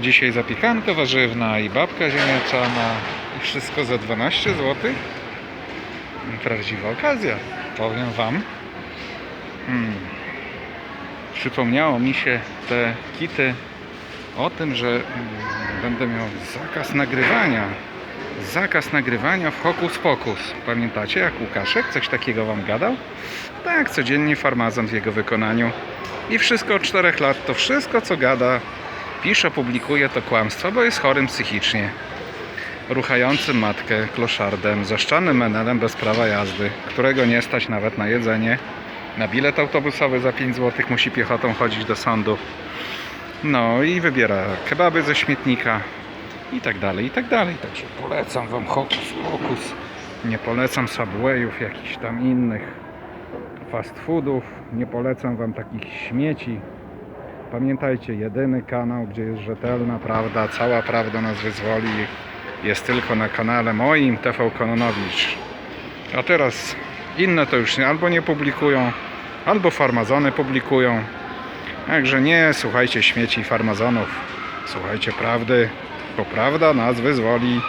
Dzisiaj zapiekanka warzywna i babka ziemniaczana. I wszystko za 12 zł. Prawdziwa okazja, powiem Wam. Hmm. Przypomniało mi się te kity o tym, że będę miał zakaz nagrywania. Zakaz nagrywania w Hokus Pokus. Pamiętacie, jak Łukaszek coś takiego Wam gadał? Tak, codziennie farmazon w jego wykonaniu. I wszystko od 4 lat, to wszystko co gada, pisze, publikuje to kłamstwo, bo jest chorym psychicznie. Ruchającym matkę kloszardem, zaszczanym menelem bez prawa jazdy, którego nie stać nawet na jedzenie. Na bilet autobusowy za 5 zł musi piechotą chodzić do sądu. No i wybiera kebaby ze śmietnika i tak dalej, i tak dalej. Także polecam Wam Hokus Pokus. Nie polecam Subwayów, jakichś tam innych fast foodów. Nie polecam Wam takich śmieci. Pamiętajcie, jedyny kanał, gdzie jest rzetelna prawda, cała prawda nas wyzwoli, jest tylko na kanale moim, TV Kononowicz. A teraz inne to już albo nie publikują, albo farmazony publikują. Także nie słuchajcie śmieci farmazonów. Słuchajcie prawdy, bo prawda nas wyzwoli.